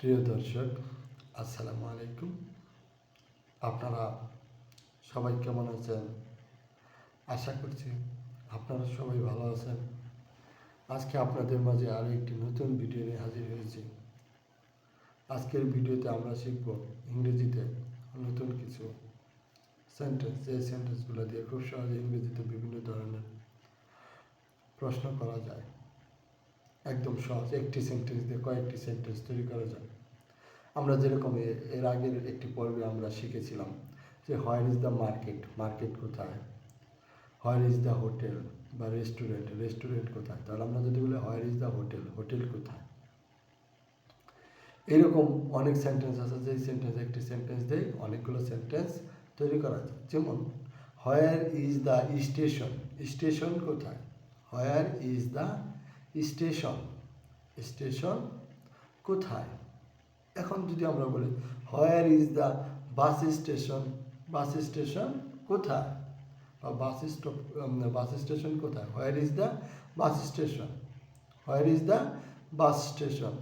প্রিয় দর্শক, আসসালামু আলাইকুম। আপনারা সবাই কেমন আছেন? আশা করছি আপনারা সবাই ভালো আছেন। আজকে আপনাদের মাঝে আরও একটি নতুন ভিডিও নিয়ে হাজির হয়েছি। আজকের ভিডিওতে আমরা শিখব ইংরেজিতে নতুন কিছু সেন্টেন্স যে সেন্টেন্সগুলো দিয়ে খুব সহজে ইংরেজিতে বিভিন্ন ধরনের প্রশ্ন করা যায়। একদম সহজ, একটি সেন্টেন্স দিয়ে কয়েকটি সেন্টেন্স তৈরি করা যায় আমরা যেরকম এর আগের একটি পর্বে আমরা শিখেছিলাম যে where is the market market কোথায়? হোয়ার ইজ দ্য হোটেল বা রেস্টুরেন্ট রেস্টুরেন্ট কোথায়? তাহলে আমরা যদি বলি where is the hotel hotel কোথায়? এরকম অনেক সেন্টেন্স আছে, যেই সেন্টেন্স একটি সেন্টেন্স দিয়ে অনেকগুলো সেন্টেন্স তৈরি করা যায় যেমন where is the station station কোথায়? Where is the station. Station কোথায়? এখন যদি আমরা বলি where is the bus station bus station কোথায়? বা বাস স্টপ বাস স্টেশন কোথায়? Where is the bus station where is the bus station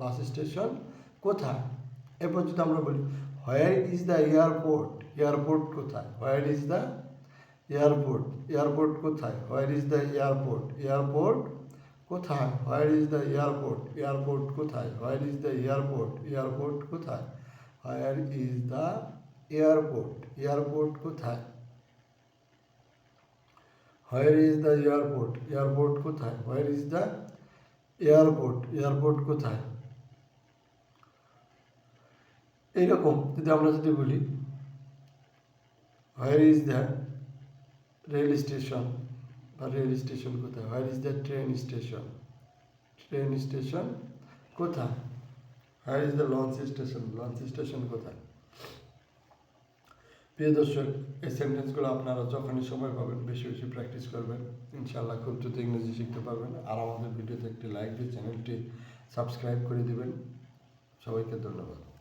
bus station কোথায়? এরপর যদি আমরা বলি where is the airport airport কোথায়? Where is the airport airport কোথায়? Where is the airport airport কোথায়? Where is the airport airport কোথায়? Where is the airport airport কোথায়? Where is the airport airport কোথায়? Where is the airport airport কোথায়? Where is the airport airport কোথায়? এইরকম যদি আমরা যদি বলি where is the rail station বা রেল স্টেশন কোথায়? Where is the train station train station কোথায়? Where is the launch station launch station কোথায়? প্রিয় দর্শক, এই সেন্টেন্সগুলো আপনারা যখনই সময় পাবেন, বেশি বেশি প্র্যাকটিস করবেন। ইনশাআল্লাহ খুব দ্রুত ইংরেজি শিখতে পারবেন। আর আমাদের ভিডিওতে একটি লাইক দিয়ে চ্যানেলটি সাবস্ক্রাইব করে দিবেন। সবাইকে ধন্যবাদ।